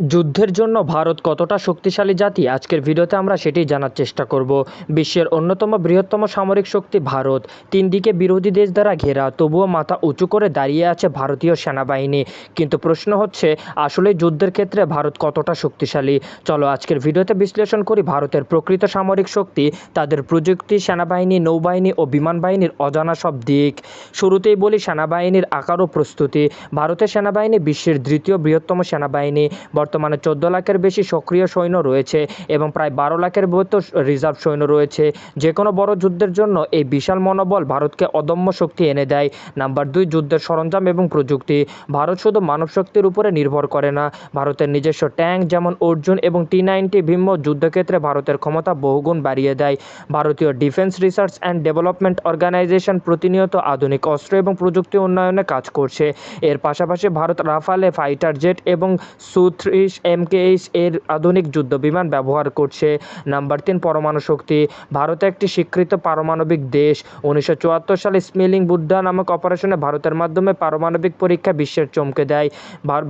যুদ্ধের জন্য ভারত কতটা শক্তিশালী জাতি? আজকের ভিডিওতে আমরা সেটি জানার চেষ্টা করব। বিশ্বের অন্যতম বৃহত্তম সামরিক শক্তি ভারত। তিন দিকে বিরোধী দেশ দ্বারা ঘেরা, তবুও মাথা উঁচু করে দাঁড়িয়ে আছে ভারতীয় সেনাবাহিনী। কিন্তু প্রশ্ন হচ্ছে, আসলে যুদ্ধের ক্ষেত্রে ভারত কতটা শক্তিশালী? চলো আজকের ভিডিওতে বিশ্লেষণ করি ভারতের প্রকৃত সামরিক শক্তি, তাদের প্রযুক্তি, সেনাবাহিনী, নৌবাহিনী ও বিমান বাহিনীর অজানা সব দিক। শুরুতেই বলি সেনাবাহিনীর আকার ও প্রস্তুতি। ভারতের সেনাবাহিনী বিশ্বের দ্বিতীয় বৃহত্তম সেনাবাহিনী। বর্তমানে চোদ্দ লাখের বেশি সক্রিয় সৈন্য রয়েছে এবং প্রায় বারো লাখের মতো রিজার্ভ সৈন্য রয়েছে। যে কোনো বড় যুদ্ধের জন্য এই বিশাল মনোবল ভারতকে অদম্য শক্তি এনে দেয়। নাম্বার দুই, যুদ্ধের সরঞ্জাম এবং প্রযুক্তি। ভারত শুধু মানব শক্তির উপরে নির্ভর করে না, ভারতের নিজস্ব ট্যাঙ্ক যেমন অর্জুন এবং টি নাইনটি ভীম্য যুদ্ধক্ষেত্রে ভারতের ক্ষমতা বহুগুণ বাড়িয়ে দেয়। ভারতীয় defence research and development organisation প্রতিনিয়ত আধুনিক অস্ত্র এবং প্রযুক্তি উন্নয়নে কাজ করছে। এর পাশাপাশি ভারত রাফালে ফাইটার জেট এবং সু ত্রিশ এমকেএইচ এর আধুনিক যুদ্ধ বিমান ব্যবহার করছে। নাম্বার তিন, পরমাণু শক্তি। ভারত একটি স্বীকৃত পারমাণবিক দেশ। উনিশশো চুয়াত্তর সালে স্মেলিং বুদ্ধা নামক অপারেশনে ভারতের মাধ্যমে পারমাণবিক পরীক্ষা বিশ্বের চমকে দেয়।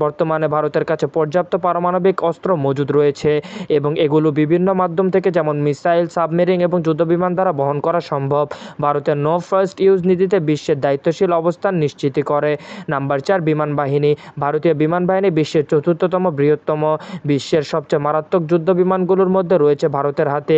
বর্তমানে ভারতের কাছে পর্যাপ্ত পারমাণবিক অস্ত্র মজুদ রয়েছে এবং এগুলো বিভিন্ন মাধ্যম থেকে যেমন মিসাইল, সাবমেরিন এবং যুদ্ধবিমান দ্বারা বহন করা সম্ভব। ভারতের নো ফার্স্ট ইউজ নীতিতে বিশ্বের দায়িত্বশীল অবস্থান নিশ্চিত করে। নাম্বার চার, বিমান বাহিনী। ভারতীয় বিমান বাহিনী বিশ্বের চতুর্থতম বৃহত্তম বিশ্বের সবচেয়ে মারাত্মক যুদ্ধ বিমানগুলোর মধ্যে রয়েছে ভারতের হাতে।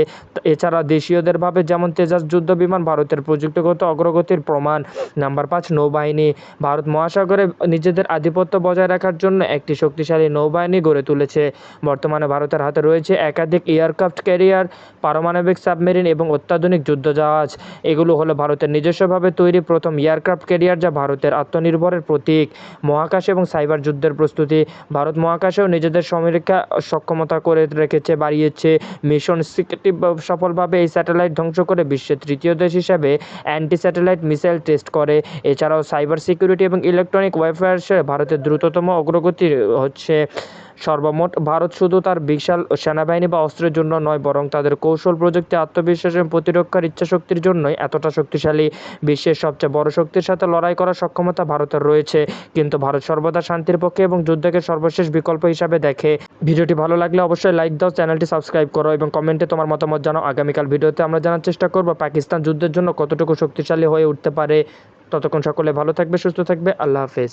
এছাড়া দেশীয়দের ভাবে যেমন তেজাস যুদ্ধ বিমান, ভারতের প্রযুক্তিগত অগ্রগতির প্রমাণ। নাম্বার পাঁচ, নৌবাহিনী। ভারত মহাসাগরে নিজেদের আধিপত্য বজায় রাখার জন্য একটি শক্তিশালী নৌবাহিনী গড়ে তুলেছে। বর্তমানে ভারতের হাতে রয়েছে একাধিক এয়ারক্রাফট ক্যারিয়ার, পারমাণবিক সাবমেরিন এবং অত্যাধুনিক যুদ্ধ যুদ্ধজাহাজ। এগুলো হলো ভারতের নিজস্বভাবে তৈরি প্রথম এয়ারক্রাফট ক্যারিয়ার যা ভারতের আত্মনির্ভরের প্রতীক। মহাকাশ এবং সাইবার যুদ্ধের প্রস্তুতি। ভারত মহাকাশেও নিজেদের সমীক্ষা সক্ষমতা করে রেখেছে, বাড়িয়েছে। মিশন সিকিউরিটি সফলভাবে এই স্যাটেলাইট ধ্বংস করে বিশ্বের তৃতীয় দেশ হিসাবে অ্যান্টি স্যাটেলাইট মিসাইল টেস্ট করে। এছাড়াও সাইবার সিকিউরিটি এবং ইলেকট্রনিক ওয়ারফেয়ার্সে ভারতের দ্রুততম অগ্রগতি হচ্ছে। সর্বমোট ভারত শুধু তার বিশাল সেনাবাহিনী বা অস্ত্রের জন্য নয়, বরং তাদের কৌশল, প্রযুক্তি, আত্মবিশ্বাস এবং প্রতিরক্ষার ইচ্ছাশক্তির জন্যই এতটা শক্তিশালী। বিশ্বের সবচেয়ে বড় শক্তির সাথে লড়াই করার সক্ষমতা ভারতের রয়েছে। কিন্তু ভারত সর্বদা শান্তির পক্ষে এবং যুদ্ধকে সর্বশেষ বিকল্প হিসাবে দেখে। ভিডিওটি ভালো লাগলে অবশ্যই লাইক দাও, চ্যানেলটি সাবস্ক্রাইব করো এবং কমেন্টে তোমার মতামত জানাও। আগামীকাল ভিডিওতে আমরা জানার চেষ্টা করব পাকিস্তান যুদ্ধের জন্য কতটুকু শক্তিশালী হয়ে উঠতে পারে। ততক্ষণ সকলে ভালো থাকবে, সুস্থ থাকবে। আল্লাহ হাফেজ।